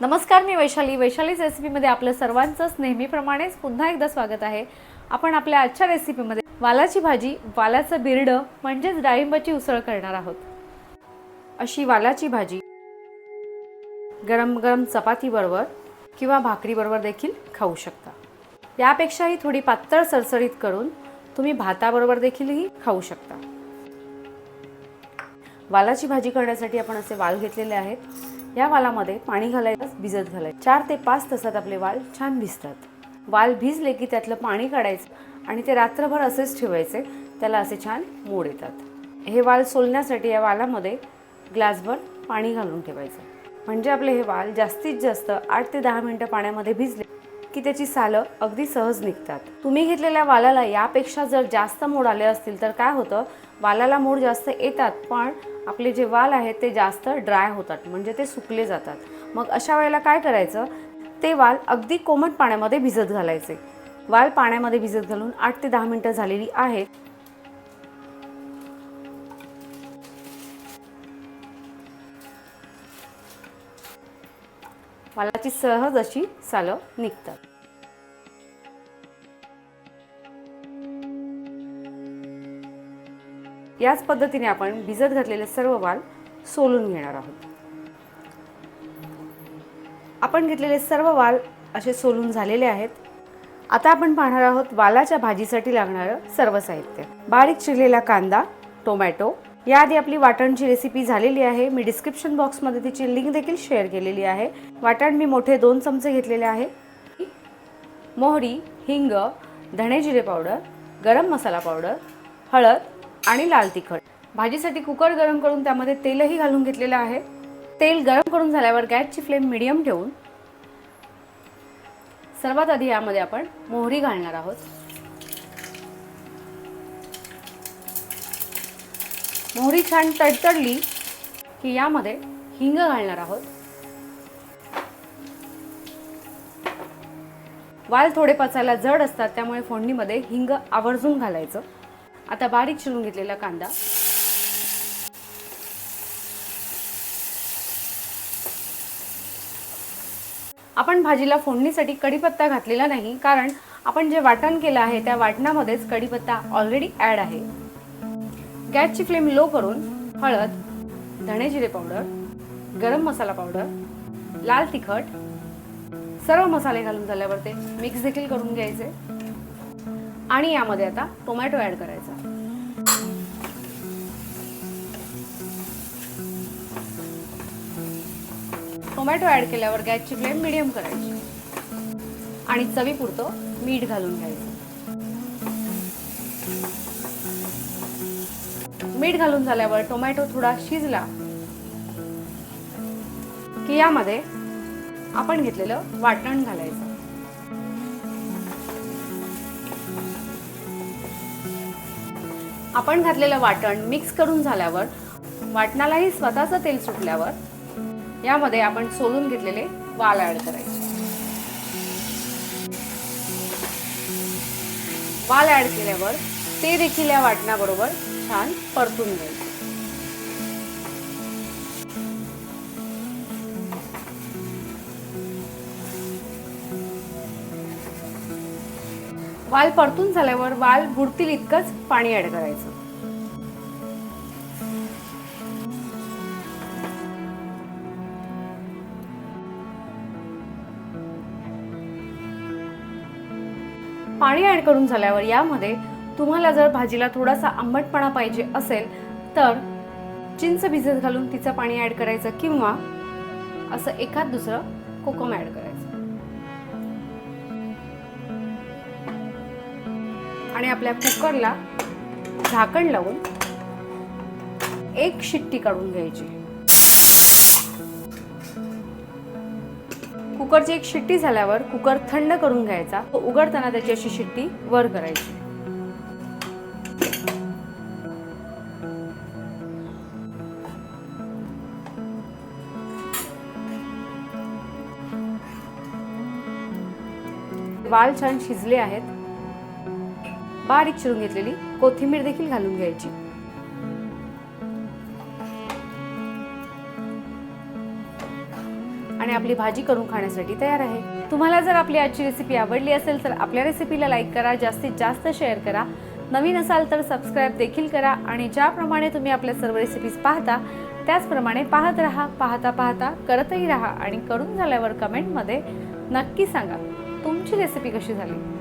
नमस्कार मी वैशाली. वैशालीच रेसिपीमध्ये आपलं सर्वांचंच नेहमीप्रमाणेच पुन्हा एकदा स्वागत आहे. आपण आपल्या आजच्या रेसिपीमध्ये वालाची भाजी वालाचं बिरडं म्हणजेच डाळिंबाची उसळ करणार आहोत. अशी वालाची भाजी गरम गरम चपातीबरोबर किंवा भाकरीबरोबर देखील खाऊ शकता. यापेक्षाही थोडी पातळ सरसरीत करून तुम्ही भाताबरोबर देखीलही खाऊ शकता. वालाची भाजी करण्यासाठी आपण असे वाल घेतलेले आहेत. या वालामध्ये पाणी घालायचं भिजत घालायचं. चार ते पाच तासात आपले वाल छान भिजतात. वाल भिजले की त्यातलं पाणी काढायचं आणि ते रात्रभर असेच ठेवायचे त्याला असे छान मोड येतात. हे वाल सोलण्यासाठी या वालामध्ये ग्लासभर पाणी घालून ठेवायचं. म्हणजे आपले हे वाल जास्तीत जास्त आठ ते दहा मिनटं पाण्यामध्ये भिजले की त्याची सालं अगदी सहज निघतात. तुम्ही घेतलेल्या वालाला यापेक्षा जर जास्त मोड आले असतील तर काय होतं? वालाला मोड जास्त येतात पण आपले जे वाल आहेत ते जास्त ड्राय होतात म्हणजे ते सुकले जातात. मग अशा वेळेला काय करायचं? ते वाल अगदी कोमट पाण्यामध्ये भिजत घालायचे. वाल पाण्यामध्ये भिजत घालून आठ ते दहा मिनटं झालेली आहेत वालाची सहज अशी सालं निघतात. याच पद्धतीने आपण भिजत घातलेले सर्व वाल सोलून घेणार आहोत. आपण घेतलेले सर्व वाल असे सोलून झालेले आहेत. आता आपण पाहणार आहोत वालाच्या भाजीसाठी लागणारं सर्व साहित्य. बारीक चिरलेला कांदा टोमॅटो याआधी आपली वाटणची रेसिपी झालेली आहे. मी डिस्क्रिप्शन बॉक्समध्ये तिची लिंक देखील शेअर केलेली आहे. वाटण मी मोठे दोन चमचे घेतलेले आहे. मोहरी हिंग धणे जिरे पावडर गरम मसाला पावडर हळद आणि लाल तिखट. भाजीसाठी कुकर गरम करून त्यामध्ये तेलही घालून घेतलेलं आहे. तेल गरम करून झाल्यावर गॅसची फ्लेम मिडियम ठेवून सर्वात आधी यामध्ये आपण मोहरी घालणार आहोत. मोहरी छान तडतडली की यामध्ये हिंग घालणार आहोत. वाल थोडे पचायला जड असतात त्यामुळे फोडणीमध्ये हिंग आवर्जून घालायचं. आता बारीक चिरून घेतलेला कांदा. आपण भाजीला फोडणीसाठी कढीपत्ता घातलेला नाही कारण आपण जे वाटण केलं आहे त्या वाटणामध्येच कढीपत्ता ऑलरेडी ॲड आहे. गॅसची फ्लेम लो करून हळद धणे जिरे पावडर गरम मसाला पावडर लाल तिखट सर्व मसाले घालून झाल्यावर ते मिक्स देखील करून घ्यायचे. आणि यामध्ये आता टोमॅटो ॲड करायचा. टोमॅटो ॲड केल्यावर गॅसची फ्लेम मिडियम करायची. आणि चवीपुरतं मीठ घालून घ्यायचं. मीठ घालून झाल्यावर टोमॅटो थोडा शिजला की यामध्ये आपण घेतलेलं वाटण घालायचं. आपण घातलेलं वाटण मिक्स करून झाल्यावर वाटणालाही स्वतःचं तेल सुटल्यावर यामध्ये आपण सोलून घेतलेले वाल ऍड करायचे. वाल ऍड केल्यावर ते देखील या वाटणाबरोबर छान परतून घ्यायचे वाल परतून झाल्यावर वाल बुडतील इतकंच पाणी ऍड करायचं. पाणी ऍड करून झाल्यावर यामध्ये तुम्हाला जर भाजीला थोडासा आंबटपणा पाहिजे असेल तर चिंच भिजत घालून तिचं पाणी ऍड करायचं किंवा असं एखाद दुसरं कोकम ऍड करायचं. आणि आपल्या कुकरला झाकण लावून एक शिट्टी काढून घ्यायची. कुकरची एक शिट्टी झाल्यावर कुकर थंड करून घ्यायचा. तो उघडताना त्याची अशी शिट्टी वर करायची. वाल छान शिजले आहेत. बारीक चिरून घेतलेली कोथिंबीर देखील घालून घ्यायची. आणि आपली आपली भाजी करून खाण्यासाठी तयार आहे. तुम्हाला जर आपली आजची रेसिपी आवडली असेल तर आपल्या रेसिपीला लाईक करा जास्तीत जास्त शेअर करा. नवीन असाल तर सबस्क्राईब देखील करा आणि ज्याप्रमाणे तुम्ही आपल्या सर्व रेसिपीज पाहता त्याचप्रमाणे पाहत राहा पाहता पाहता करतही राहा आणि करून झाल्यावर कमेंटमध्ये नक्की सांगा तुमची रेसिपी कशी झाली?